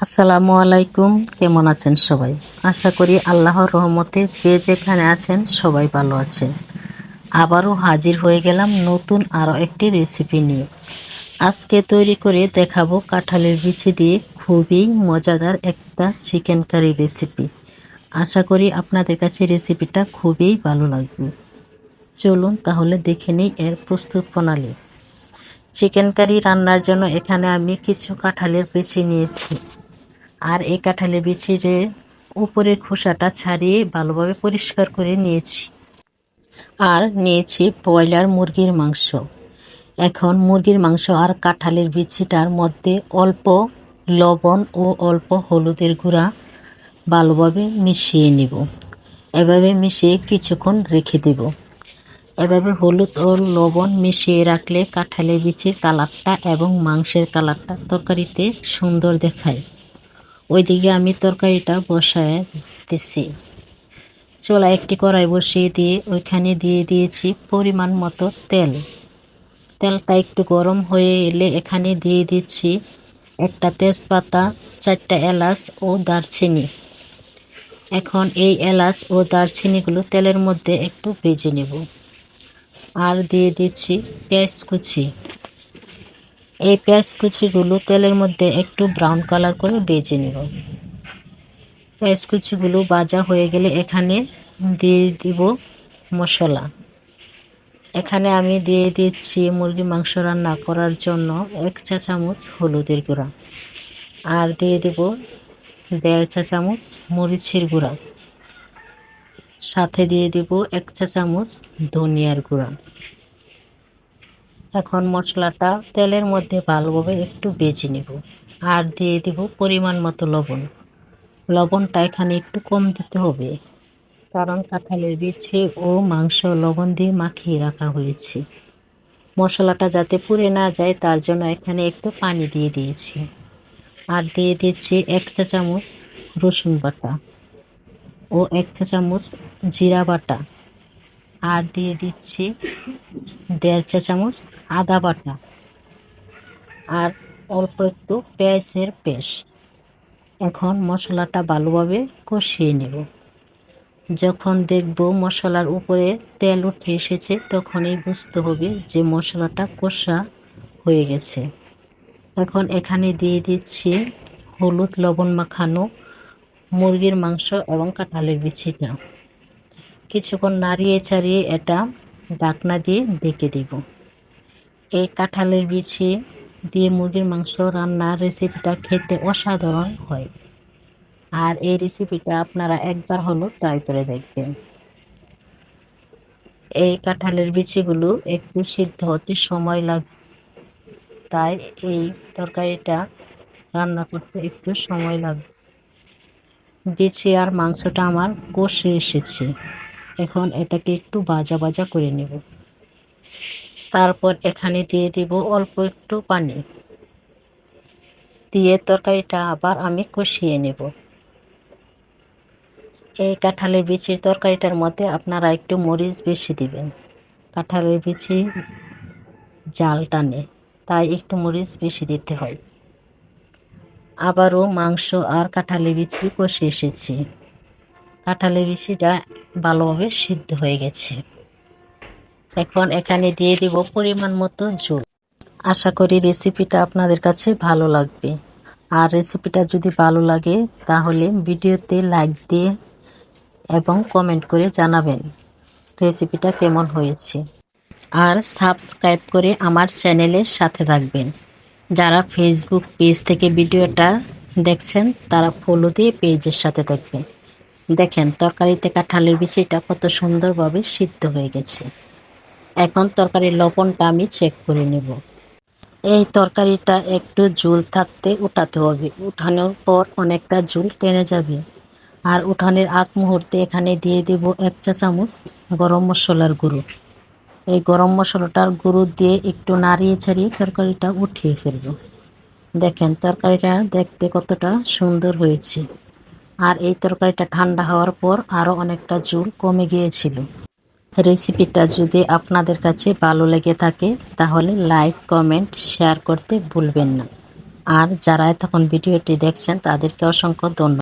আসসালামু আলাইকুম। কেমন আছেন সবাই? আশা করি আল্লাহর রহমতে যে যেখানে আছেন সবাই ভালো আছেন। আবারও হাজির হয়ে গেলাম নতুন আরও একটি রেসিপি নিয়ে। আজকে তৈরি করে দেখাবো কাঁঠালের বিচি দিয়ে খুবই মজাদার একটা চিকেন কারি রেসিপি আশা করি আপনাদের কাছে রেসিপিটা খুবই ভালো লাগবে। চলুন তাহলে দেখে নিই এর প্রস্তুত প্রণালী। চিকেন কারি রান্নার জন্য এখানে আমি কিছু কাঁঠালের বিচি নিয়েছি। আর এই কাঁঠালের বিচিরে উপরের খোসাটা ছাড়িয়ে ভালোভাবে পরিষ্কার করে নিয়েছি। আর নিয়েছি ব্রয়লার মুরগির মাংস। এখন মুরগির মাংস আর কাঁঠালের বিচিটার মধ্যে অল্প লবণ ও অল্প হলুদের গুঁড়া ভালোভাবে মিশিয়ে নেব। এভাবে মিশিয়ে কিছুক্ষণ রেখে দেব। এভাবে হলুদ ও লবণ মিশিয়ে রাখলে কাঁঠালের বিচির কালারটা এবং মাংসের কালারটা তরকারিতে সুন্দর দেখায়। ওইদিকে আমি তরকারিটা বসায় দিছি চোলা একটি কড়াই বসিয়ে দিয়ে ওইখানে দিয়ে দিয়েছি পরিমাণ মতো তেল। তেলটা একটু গরম হয়ে এলে এখানে দিয়ে দিচ্ছি একটা তেজপাতা, চারটা এলাচ ও দারচিনি। এখন এই এলাচ ও দারচিনিগুলো তেলের মধ্যে একটু ভেজে নেব। আর দিয়ে দিচ্ছি পেঁয়াজ কুচি। এই পেঁয়াজ কুচিগুলো তেলের মধ্যে একটু ব্রাউন কালার করে বেজে নেব। পেঁয়াজ কুচিগুলো ভাজা হয়ে গেলে এখানে দিয়ে দিব মশলা। এখানে আমি দিয়ে দিচ্ছি মুরগি মাংস রান্না করার জন্য এক চা চামচ হলুদের গুঁড়া। আর দিয়ে দেব দেড় চা চামচ মরিচের গুঁড়া। সাথে দিয়ে দিব এক চা চামচ ধনিয়ার গুঁড়া। এখন মশলাটা তেলের মধ্যে ভালোভাবে একটু বেজে নেব। আর দিয়ে দেব পরিমাণ মতো লবণ। লবণটা এখানে একটু কম দিতে হবে, কারণ কাঁঠালের বিছে ও মাংস লবণ দিয়ে মাখিয়ে রাখা হয়েছে। মশলাটা যাতে পুড়ে না যায়, তার জন্য এখানে একটু পানি দিয়ে দিয়েছি। আর দিয়ে দিচ্ছি এক চা চামচ রসুন বাটা ও এক চা চামচ জিরা বাটা। আর দিয়ে দিচ্ছি দেড় চা চামচ আদা বাটা আর অল্প একটু পেঁয়াজের পেস্ট। এখন মশলাটা ভালোভাবে কষিয়ে নেব। যখন দেখব মশলার উপরে তেল উঠে এসেছে, তখনই বুঝতে হবে যে মশলাটা কষা হয়ে গেছে। এখন এখানে দিয়ে দিচ্ছি হলুদ লবণ মাখানো মুরগির মাংস এবং কাঁঠালের বিচিটা। কিছুক্ষণ নাড়িয়ে চাড়িয়ে এটা ডাকনা দিয়ে ডেকে দেব। এই কাঁঠালের বিচি দিয়ে মুরগির মাংস রান্নার রেসিপিটা খেতে অসাধারণ হয়। আর এই রেসিপিটা আপনারা একবার হলো ট্রাই করে দেখবেন। এই কাঁঠালের বিচিগুলো একটু সিদ্ধ হতে সময় লাগবে তাই এই তরকারিটা রান্না করতে একটু সময় লাগবে বিচি আর মাংসটা আমার কষে এসেছে। এখন এটাকে একটু বাজা বাজা করে নেব। তারপর এখানে দিয়ে দিব অল্প একটু পানি। দিয়ে তরকারিটা আবার আমি কষিয়ে নেব। এই কাঁঠালের বিচির তরকারিটার মধ্যে আপনারা একটু মরিচ বেশি দিবেন। কাঁঠালের বিচি জাল টানে, তাই একটু মরিচ বেশি দিতে হয়। আবারও মাংস আর কাঁঠালের বিচি কষে এসেছি। কাঁঠালের বিচিটা ভালোভাবে সিদ্ধ হয়ে গেছে। এখন এখানে দিয়ে দিব পরিমাণ মতো ঝোল। আশা করি রেসিপিটা আপনাদের কাছে ভালো লাগবে। আর রেসিপিটা যদি ভালো লাগে, তাহলে ভিডিওতে লাইক দিয়ে এবং কমেন্ট করে জানাবেন রেসিপিটা কেমন হয়েছে। আর সাবস্ক্রাইব করে আমার চ্যানেলের সাথে থাকবেন। যারা ফেসবুক পেজ থেকে ভিডিওটা দেখছেন, তারা ফলো দিয়ে পেজের সাথে থাকবেন। দেখেন, তরকারিতে কাঁঠালের বিচিটা কত সুন্দরভাবে সিদ্ধ হয়ে গেছে। এখন তরকারির লবণটা আমি চেক করে নেব। এই তরকারিটা একটু ঝুল থাকতে উঠাতে হবে। উঠানোর পর অনেকটা ঝুল টেনে যাবে। আর উঠানের আগ মুহূর্তে এখানে দিয়ে দেব এক চা চামচ গরম মশলার গুঁড়ো। এই গরম মশলাটার গুঁড়ো দিয়ে একটু নাড়িয়ে ছাড়িয়ে তরকারিটা উঠিয়ে ফেলব। দেখেন, তরকারিটা দেখতে কতটা সুন্দর হয়েছে। আর এই তরকারিটা ঠান্ডা হওয়ার পর আরও অনেকটা জুল কমে গিয়েছিল। রেসিপিটা যদি আপনাদের কাছে ভালো লেগে থাকে, তাহলে লাইক, কমেন্ট, শেয়ার করতে ভুলবেন না। আর যারা এতক্ষণ ভিডিওটি দেখছেন, তাদেরকে অসংখ্য ধন্যবাদ।